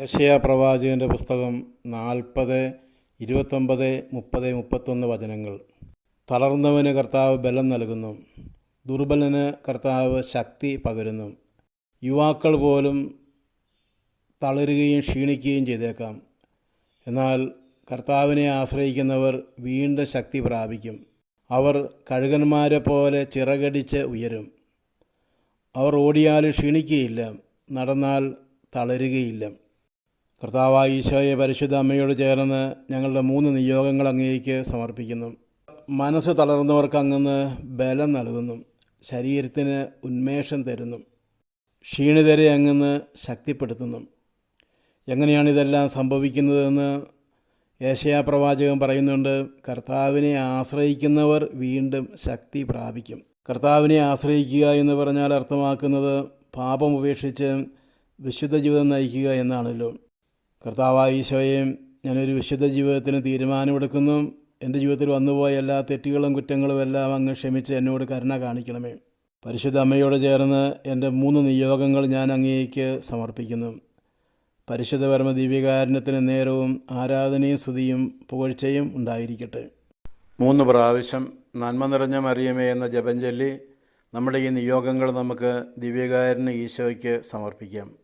യശയ പ്രവാചകന്റെ പുസ്തകം നാൽപ്പത് ഇരുപത്തൊമ്പത് മുപ്പത് മുപ്പത്തൊന്ന് വചനങ്ങൾ. തളർന്നവന് കർത്താവ് ബലം നൽകുന്നു. ദുർബലന് കർത്താവ് ശക്തി പകരുന്നു. യുവാക്കൾ പോലും തളരുകയും ക്ഷീണിക്കുകയും ചെയ്തേക്കാം. എന്നാൽ കർത്താവിനെ ആശ്രയിക്കുന്നവർ വീണ്ടും ശക്തി പ്രാപിക്കും. അവർ കഴുകന്മാരെ പോലെ ചിറകടിച്ച് ഉയരും. അവർ ഓടിയാൽ ക്ഷീണിക്കുകയില്ല. നടന്നാൽ തളരുകയില്ല. കർത്താവായ ഈശോയെ പരിശുദ്ധ അമ്മയോട് ചേർന്ന് ഞങ്ങളുടെ മൂന്ന് നിയോഗങ്ങൾ അങ്ങേക്ക് സമർപ്പിക്കുന്നു. മനസ്സ് തളർന്നവർക്ക് അങ്ങന്ന് ബലം നൽകുന്നു. ശരീരത്തിന് ഉന്മേഷം തരുന്നു. ക്ഷീണിതരെ അങ്ങന്ന് ശക്തിപ്പെടുത്തുന്നു. എങ്ങനെയാണ് ഇതെല്ലാം സംഭവിക്കുന്നതെന്ന് ഏഷ്യാ പ്രവാചകൻ പറയുന്നുണ്ട്. കർത്താവിനെ ആശ്രയിക്കുന്നവർ വീണ്ടും ശക്തി പ്രാപിക്കും. കർത്താവിനെ ആശ്രയിക്കുക എന്ന് പറഞ്ഞാൽ അർത്ഥമാക്കുന്നത് പാപം ഉപേക്ഷിച്ച് വിശുദ്ധ ജീവിതം നയിക്കുക എന്നാണല്ലോ. കർത്താവായ ഈശോയെ ഞാനൊരു വിശുദ്ധ ജീവിതത്തിന് തീരുമാനമെടുക്കുന്നു. എന്റെ ജീവിതത്തിൽ വന്നുപോയ എല്ലാ തെറ്റുകളും കുറ്റങ്ങളും എല്ലാം അങ്ങ് ക്ഷമിച്ച് എന്നോട് കരുണ കാണിക്കണമേ. പരിശുദ്ധ അമ്മയോട് ചേർന്ന് എന്റെ മൂന്ന് നിയോഗങ്ങൾ ഞാൻ അങ്ങേക്ക് സമർപ്പിക്കുന്നു. പരിശുദ്ധ പരമ ദിവ്യകാരുണ്യത്തിന് നേരവും ആരാധനയും സ്തുതിയും പുകഴ്ചയും ഉണ്ടായിരിക്കട്ടെ. മൂന്ന് പ്രാവശ്യം നന്മ നിറഞ്ഞ മറിയമേ എന്ന ജപഞ്ചൊല്ലി നമ്മുടെ ഈ നിയോഗങ്ങൾ നമുക്ക് ദിവ്യകാരുണ്യ ഈശോയ്ക്ക് സമർപ്പിക്കാം.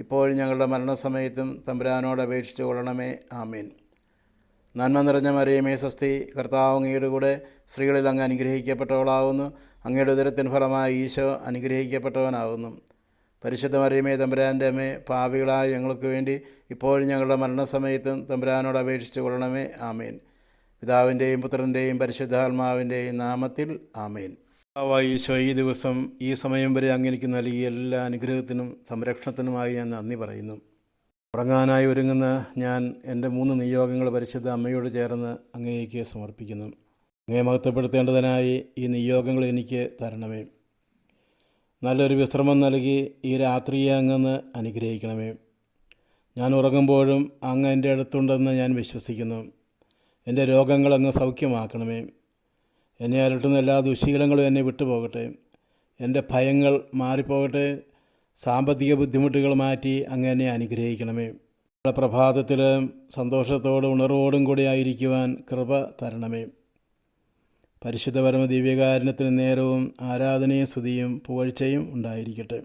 ഇപ്പോഴും ഞങ്ങളുടെ മരണസമയത്തും തമ്പുരാനോട് അപേക്ഷിച്ചു കൊള്ളണമേ. ആമീൻ. നന്മ നിറഞ്ഞ മറിയമേ സ്വസ്തി കർത്താവ് അങ്ങയുടെ കൂടെ സ്ത്രീകളിൽ അങ്ങ് അനുഗ്രഹിക്കപ്പെട്ടവളാവുന്നു. അങ്ങയുടെ ഉദരത്തിൻ ഫലമായി ഈശോ അനുഗ്രഹിക്കപ്പെട്ടവനാവുന്നു. പരിശുദ്ധ മറിയമേ തമ്പുരാന്റെ അമ്മേ പാപികളായ ഞങ്ങൾക്ക് വേണ്ടി ഇപ്പോഴും ഞങ്ങളുടെ മരണസമയത്തും തമ്പുരാനോട് അപേക്ഷിച്ചു കൊള്ളണമേ. ആമേൻ. പിതാവിന്റെയും പുത്രന്റെയും പരിശുദ്ധാത്മാവിന്റെയും നാമത്തിൽ ആമേൻ. ഈശോ ഈ ദിവസം ഈ സമയം വരെ അങ്ങനെക്ക് നൽകിയ എല്ലാ അനുഗ്രഹത്തിനും സംരക്ഷണത്തിനുമായി ഞാൻ നന്ദി പറയുന്നു. ഉറങ്ങാനായി ഒരുങ്ങുന്ന ഞാൻ എന്റെ മൂന്ന് നിയോഗങ്ങൾ പരിശുദ്ധ അമ്മയോട് ചേർന്ന് അങ്ങേക്ക് സമർപ്പിക്കുന്നു. അങ്ങേ മഹത്വപ്പെടുത്തേണ്ടതിനായി ഈ നിയോഗങ്ങൾ എനിക്ക് തരണമേ. നല്ലൊരു വിശ്രമം നൽകി ഈ രാത്രിയെ അങ്ങെന്ന് അനുഗ്രഹിക്കണമേ. ഞാൻ ഉറങ്ങുമ്പോഴും അങ്ങ് എന്റെ അടുത്തുണ്ടെന്ന് ഞാൻ വിശ്വസിക്കുന്നു. എന്റെ രോഗങ്ങൾ അങ്ങ് സൗഖ്യമാക്കണമേ. എന്നെ അലട്ടുന്ന എല്ലാ ദുശീലങ്ങളും എന്നെ വിട്ടുപോകട്ടെ. എന്റെ ഭയങ്ങൾ മാറിപ്പോകട്ടെ. സാമ്പത്തിക ബുദ്ധിമുട്ടുകൾ മാറ്റി അങ്ങ് എന്നെ അനുഗ്രഹിക്കണമേ. നമ്മുടെ പ്രഭാതത്തിൽ സന്തോഷത്തോടും ഉണർവോടും കൂടി ആയിരിക്കുവാൻ കൃപ തരണമേ. പരിശുദ്ധ പരമ ദിവ്യകാരുണ്യത്തിന് നേരവും ആരാധനയും സ്തുതിയും പുകഴ്ചയും ഉണ്ടായിരിക്കട്ടെ.